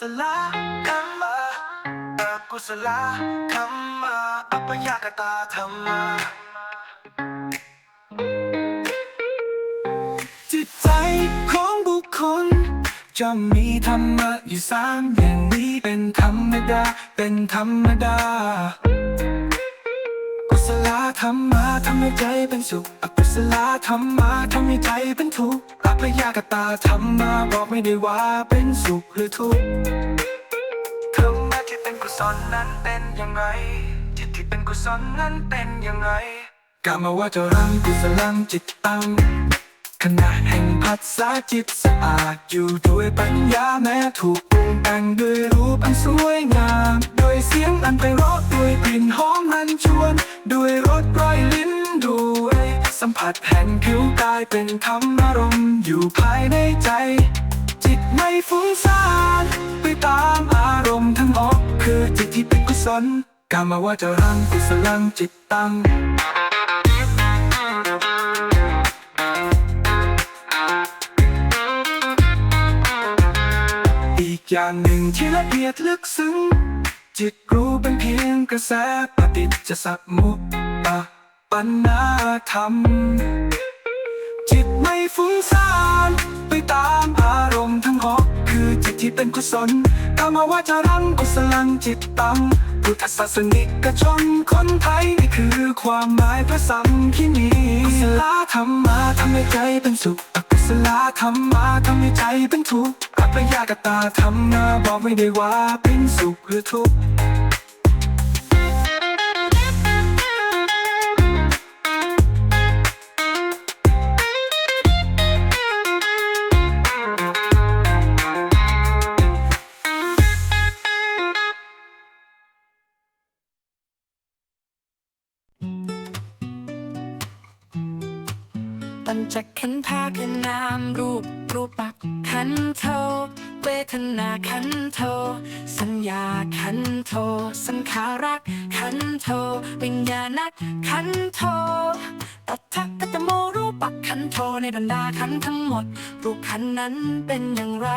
ศลกรรมะอกุศลธรรมะอัปยากตาธรรมะจิตใจของบุคคล จะมีธรรมะอยู่สามอย่างนี้เป็นธรรมดา เป็นธรรมดากุศลธรรมะทำให้ใจเป็นสุข อกุศลธรรมะทำให้ใจเป็นทุกข์อัพยากตาธรรมะบอกไม่ได้ว่าเป็นสุขหรือทุกข์ธรรมะที่เป็นกุศลนั้นเป็นยังไงจิตที่เป็นกุศลนั้นเป็นยังไงกามว่าจะรังกุศลังจิตตังขณะแห่งพัฒสาจิตสะอาดอยู่ด้วยปัญญาแม้ถูกปรุงแต่งด้วยรูปอันสวยงาม โดยเสียงอันไพเราะด้วยกลิ่นหอมอันชวน ด้วยรสรอยลิ้นด้วย สัมผัสแห่งผิวกายเป็นธรรมารมณ์อยู่ภายในใจ จิตไม่ฟุ้งซ่านไปตามอารมณ์ทั้งออกคือจิตที่เป็นกุศลกามว่าจะรังกุศลังจิตตังอีกอย่างหนึ่งที่ละเอียดลึกซึ้งจิตรู้เป็นเพียงกระแสปฏิจจสมุป ปะปันนาธรรม จิตไม่ฟุ้งซ่านไปตามอารมณ์ทั้งหกคือจิตที่เป็นกุศลกามวาจารังกุศลังจิตตังพุทธศาสนิกชนคนไทยนี่คือความหมายพระสัมพินีกุศลธรรมะทำให้ใจเป็นสุขอกุศลธรรมะทำให้ใจเป็นทุกข์อัปยากตาธรรมะบอกไม่ได้ว่าเป็นสุขหรือทุกข์ ขันธ์ภาขันนามรูปรูปปักขันโทเวทนาขันโท สัญญาขันโท สังขารักขันโท วิญญาณขันโทตัทธกัตโมรูปปักขันโทในบรรดาขันทั้งหมด รูปขันนั้นเป็นอย่างไร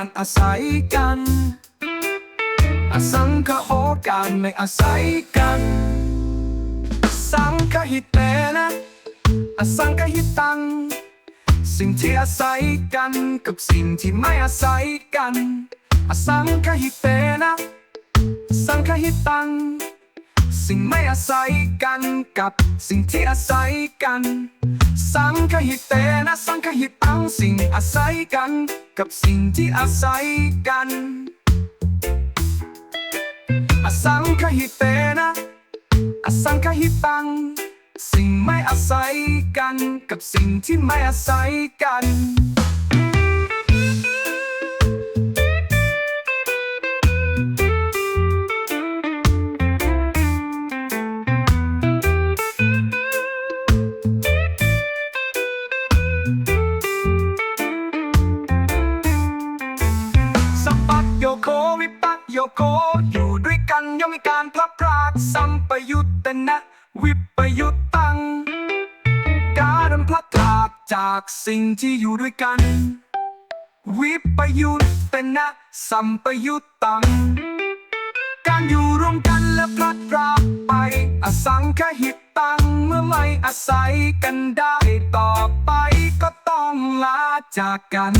การอาศัยกัน อสังคโหการไม่อาศัยกัน สังคหิตเตนะ อสังคหิตัง สิ่งที่อาศัยกันกับสิ่งที่ไม่อาศัยกัน อสังคหิตเตนะ สังคหิตัง สิ่งไม่อาศัยกันกับสิ่งที่อาศัยกัน สังคหิตเตนะสังคหิตตังสิ่งอาศัยกัน กับสิ่งที่อาศัยกันอสังคหิตเตนะอสังคหิตัง สิ่งไม่อาศัยกัน กับสิ่งที่ไม่อาศัยกัน วิปยุตตัง การพลัดพรากจากสิ่งที่อยู่ด้วยกัน วิปยุตตนะสัมปยุตตัง การอยู่รวมกันและพลัดพรากไป อสังคหิตตังเมื่อไม่อาศัยกันได้ต่อไปก็ต้องลาจากกัน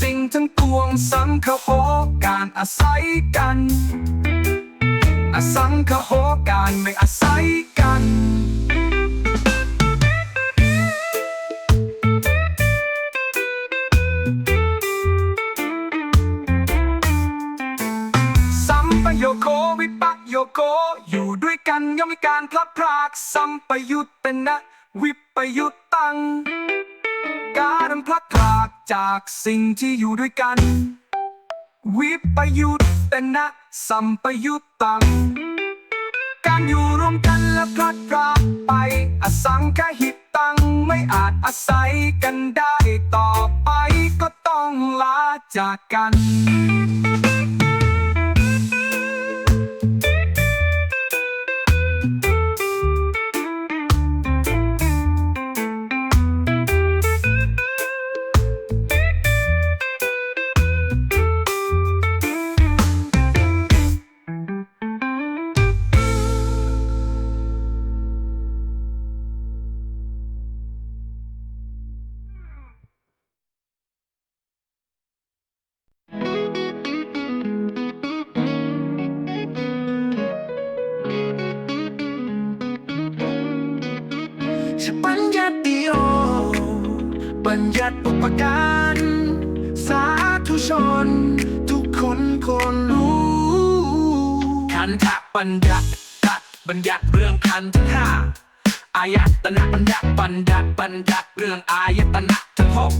สิ่งทั้งปวงสังคโหการอาศัยกันอสังคโหการไม่อาศัยกันสัมปโยโควิปโยโคอยู่ด้วยกันย่อมมีการพลัดพรากสัมปยุตตนะ วิปยุตตัง การพลัดพราก จากสิ่งที่อยู่ด้วยกัน วิปยุตตนะสัมปยุตตัง การอยู่รวมกันและพลัดพรากไป อสังคหิตตังไม่อาจอาศัยกันได้ต่อไปก็ต้องลาจากกัน บัญญัติอุปการสาธุชน ทุกคนคนรู้คันธบัญญัติตัดบัญญัติเรื่องคันธห้าอายตนะบัญญัติบัญญัติบัญญัติเรื่องอายตนะทั้งหก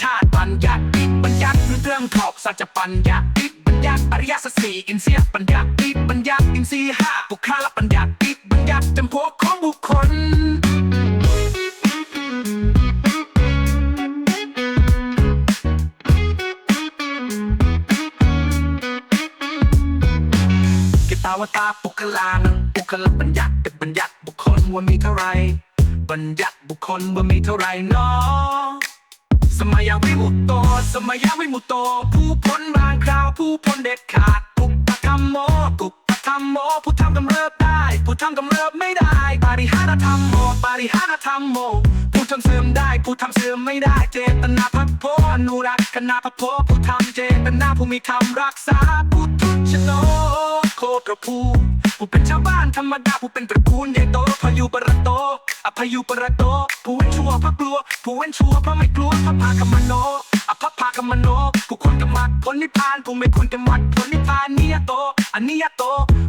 ธาตุบัญญัติอิกบัญญัติเรื่องขอบสัจจบัญญัติอิกบัญญัติอริยสัจสี่อินเสียบัญญัติอิกบัญญัติอินทรียห้าบุคคลบัญญัติอิกบัญญัติจำพวกของบุคคลาวตาปุคลานังปุคลบัญญัติกับบัญญัติบุคคลว่ามีเท่าไร บัญญัติบุคคลว่ามีเท่าไรเนาะสมัยวิมุตโต สมัยวิมุตโต ผู้พ้นบางคราวผู้พ้นเด็ดขาดปุปธรรมโมปุปธรรมโมผู้ทำกำเริบได้ ผู้ทำกำเริบไม่ได้ ปาริหารธรรมโมปาริหารธรรมโมผู้ทำเสื่อมได้ผู้ทำเสื่อมไม่ได้เจตนาพัพโพอนุรักษณาพัพโพผู้ทำเจตนาผู้มีธรรมรักษาผู้ทุชโน โคตรภูผู้เป็นชาวบ้านธรรมดาผู้เป็นตระกูลใหญ่โตพายุปรโตอภยุปรโตผู้เว้นชั่วพระกลัว ผู้เว้นชั่วพระไม่กลัวพระพากมโนอภพากมโนผู้ควรกำมัดผลนิพพานผู้ไม่ควรกำมัดผลนิพพานนิยโตอันนิยโต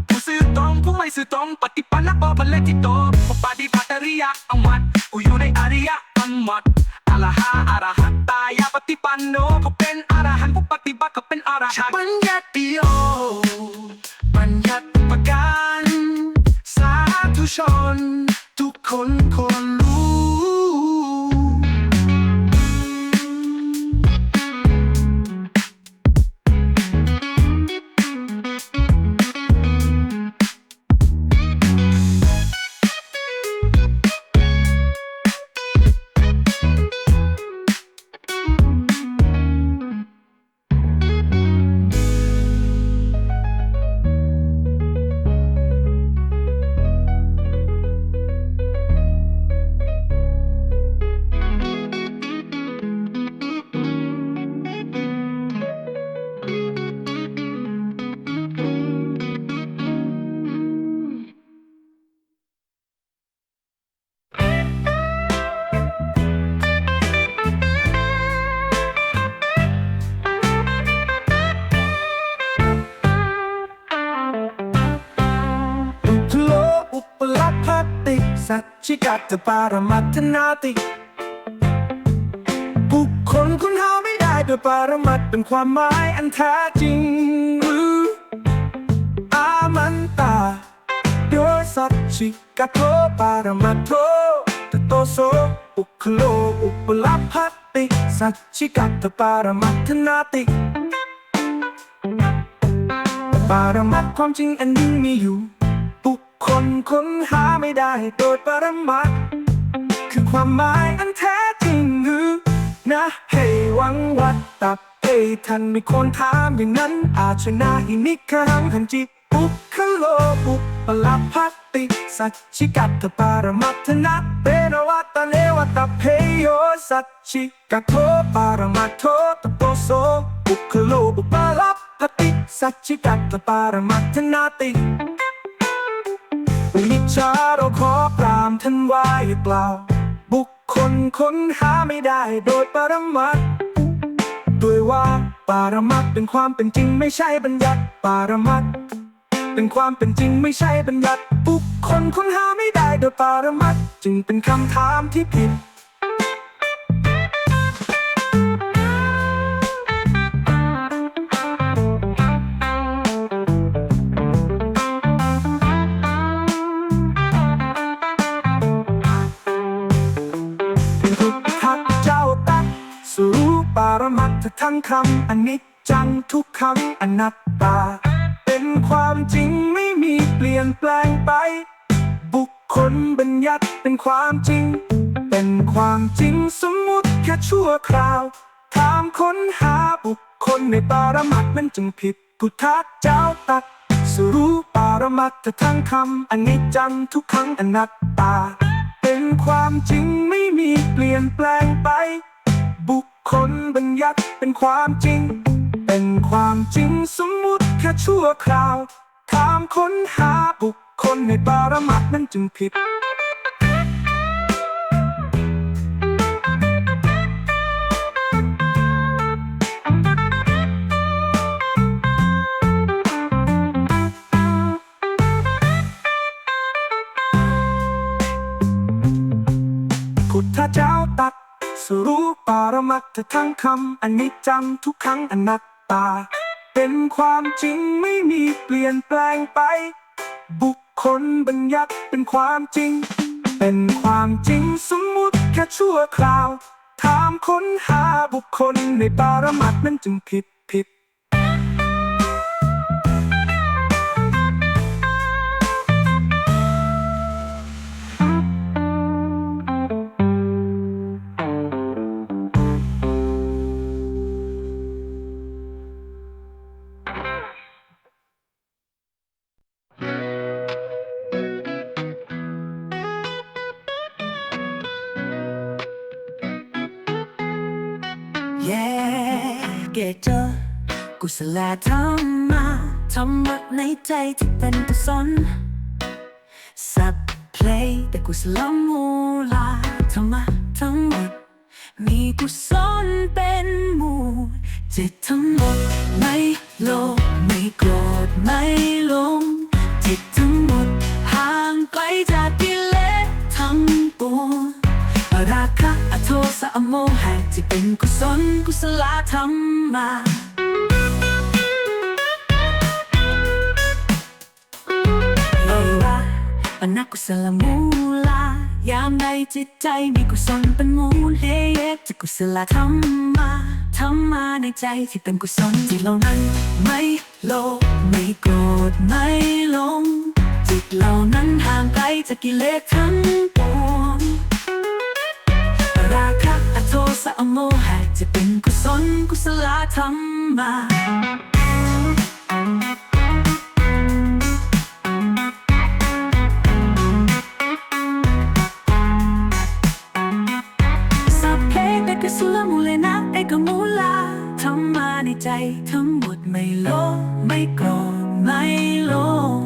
ผู้ซื่อตรงผู้ไม่ซื่อตรงปฏิปันนะปอพเลติโตผู้ปฏิปัตตริยะอังมัดผู้อยู่ในอริยธรรมมัดอรหะอรหัตตายาปฏิปันโนผู้เป็นอรหันต์ผู้ปฏิบัติก็เป็นอรหันต์บัญญัติโอ บัญญัติอุปการสาธุชน ทุกคนคนรู้ ชิกัตตปารมัตนาติบุคคลคุณหาไม่ได้โดยปารมัตเป็นความหมายอันแท้จริงหรืออามันตาโดยสัจจิกะโทปารมัตโทตโตโสอุคโลอุปลพัตติสัจจิกัตตปารมัตนาติปารมัตความจริงอันนี้มีอยู่ ค้นหาไม่ได้โดยปรมัตถ์คือความหมายอันแท้จริงหรือนะให้หวังวัดตับเอ้ท่านมีคนถามอย่างนั้น อาชนาหินิคังหันจิปุคโลปุปลพัตติ สัจจิกัตถปารมัตถนะเปนวัตเลวตเพโยสัจจิกะโทปารมัตโทตโตโสปุคโลปุปลพัตติ สัจจิกัตถปารมัตถนาติ มิจฉาเราขอปรามท่านไว้เปล่า บุคคลค้นหาไม่ได้โดยปรมัตด้วยว่าปารมัตเป็นความเป็นจริงไม่ใช่บัญญัติปารมัตเป็นความเป็นจริงไม่ใช่บัญญัติบุคคลค้นหาไม่ได้โดยปารมัตจึงเป็นคำถามที่ผิดารมัตถ์ทั้งคำอนิจจังทุกคำอนัตตา เป็นความจริงไม่มีเปลี่ยนแปลงไป บุคคลบัญญัติเป็นความจริง เป็นความจริงสมมุติแค่ชั่วคราว ถามค้นหาบุคคลในปารมัตถ์นั้นจึงผิดพุทธเจ้าตัดสู่ปารมัตถทั้งคำอนิจจังทุกขังอนัตตา เป็นความจริงไม่มีเปลี่ยนแปลงไป คคลบัญญัติเป็นความจริง เป็นความจริงสมมุติแค่ชั่วคราวถามค้นหาบุคคลในปารมัตถ์นั้นจึงผิด พุทธเจ้าตัดสรู้ ปารมัตถ์ทั้งคำอันนิจจังทุกครั้งอนัตตา เป็นความจริงไม่มีเปลี่ยนแปลงไป บุคคลบัญญัติเป็นความจริง เป็นความจริงสมมุติแค่ชั่วคราว ถามค้นหาบุคคลในปารมัดนั้นจึงผิด กุศลธรรมาธรรมะในใจที่เป็นกุศลสับเพลงแต่กุศลมูลาธรรมะทั้งหมด มีกุศลเป็นมู่จิตทั้งหมดไม่โลภไม่โกรธไม่หลงจิตทั้งหมดห่างไกลจากกิเลสทั้งปวงราคะอโทสะอโมหะที่เป็นกุศลกุศลธรรมา ปนักกุศลมูลายามในจิตใจมีกุศลเป็นมูลเหตุจากกุศลธรรมาธรรมาในใจที่เป็นกุศลจิตเหล่านั้น ไม่โลภไม่โกรธไม่หลงจิตเหล่านั้นห่างไกลจากกิเลสทั้งปวงราคะอโทสะอโมหะจะเป็นกุศลกุศลธรรมา กมูลาธรรมาในใจ ทั้งหมดไม่โลภไม่โกรธไม่ลง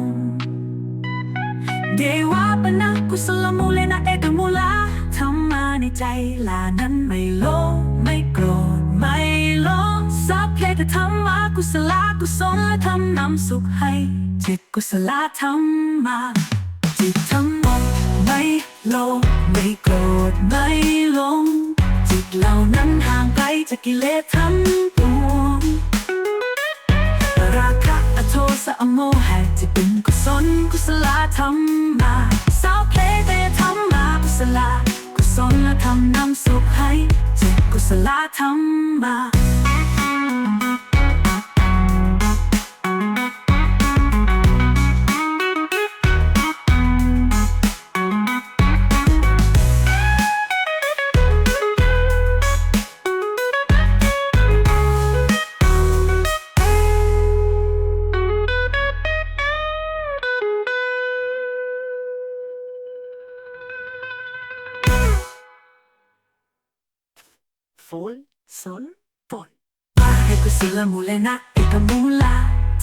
เดวะปนะกุศลมูลนะเอกมูลาธรรมาในใจลานั้นไม่โลภไม่โกรธไม่ลงสัพเพเตธรรมากุศลากุศลธรรมนำสุขให้ จิตกุศลธรรมาจิตทั้งหมดไม่โลกไม่โกรธไม่ลง จิตเหล่านั้นหา จากกิเลสทั้งปวงราคะอโทสะอโมหะที่เป็นกุศลกุศลธรรมมาสาวเพลเตธรรมมากุศลกุศลธรรมนำสุขให้จิตกุศลธรรมมา ให้กุศลมูเลนะเอกมูลา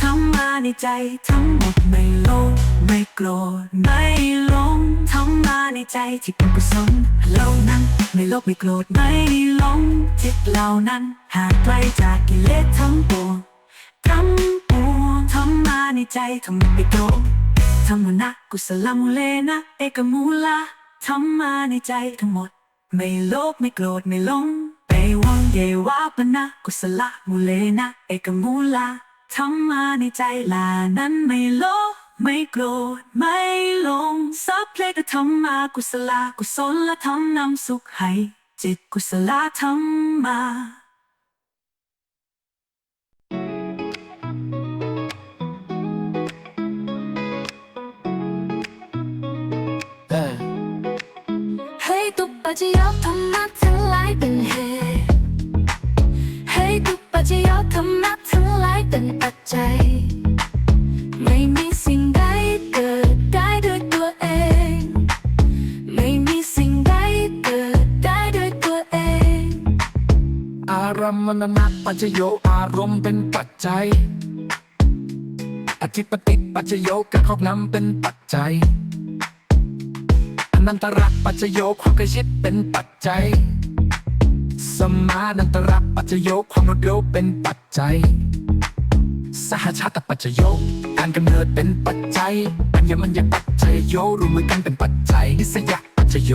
ทำมาในใจทั้งหมดไม่โลภไม่โกรธไม่หลงทำมาในใจที่เป็นกุศลเหล่านั้นไม่โลภไม่โกรธไม่หลงจิตเหล่านั้นห่างไกลจากกิเลสทั้งปวงทั้งปวงทำมาในใจทำไม่โกรธธรรมนะกุศลมูเลนะเอกมูลาทำมาในใจทั้งหมด ไม่โลภไม่โกรธไม่หลง วังเยวาปนะกุศลมูเลนะเอกมูลาทำมาในใจลานั้นไม่โลภไม่โกรธไม่หลงสัพเพลกธรรมมากุศลกุศลธรรมนำสุขให้จิตกุศลธรรมมาเออให้ตุปปัจจยธ เป็นปัจจัยอนันตระปัจจโยความกระชิดเป็นปัจจัย สมานันตระปัจจโยความรวดเร็วเป็นปัจจัย สหชาติปัจจโยการกำเนิดเป็นปัจจัยปัญญมัญญปัจจโยรวมมือกันเป็นปัจจัยนิสยาปัจจโย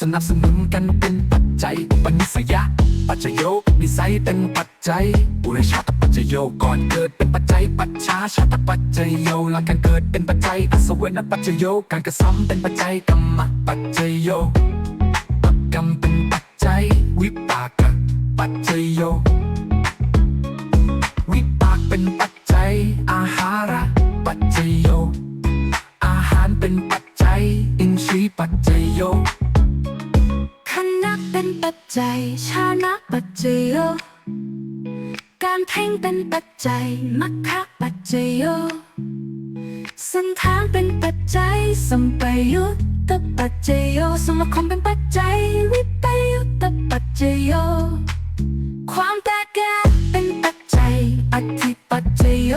สนับสนุนกันเป็นปัจจัยอุปนิสยาปัจจโยนิสัยเป็นปัจจัยอุเรชาต จโยก่อนเกิดเป็นปัจจัยปัจฉาชาตปัจจโยหลังการเกิดเป็นปัจจัยอสเวนปัจจโยการกระทำเป็นปัจจัยกรรมปัจจโยปัจกรรมเป็นปัจจัยวิปากปัจจโย เพ่งเป็นปัจจัยมัคคะปัจจโย สันทานเป็นปัจจัยสัมปยุตตปัจจโยสมาคมเป็นปัจจัยวิปยุตตปัจจโย ความแตกแยกเป็นปัจจัยอธิปัจจโย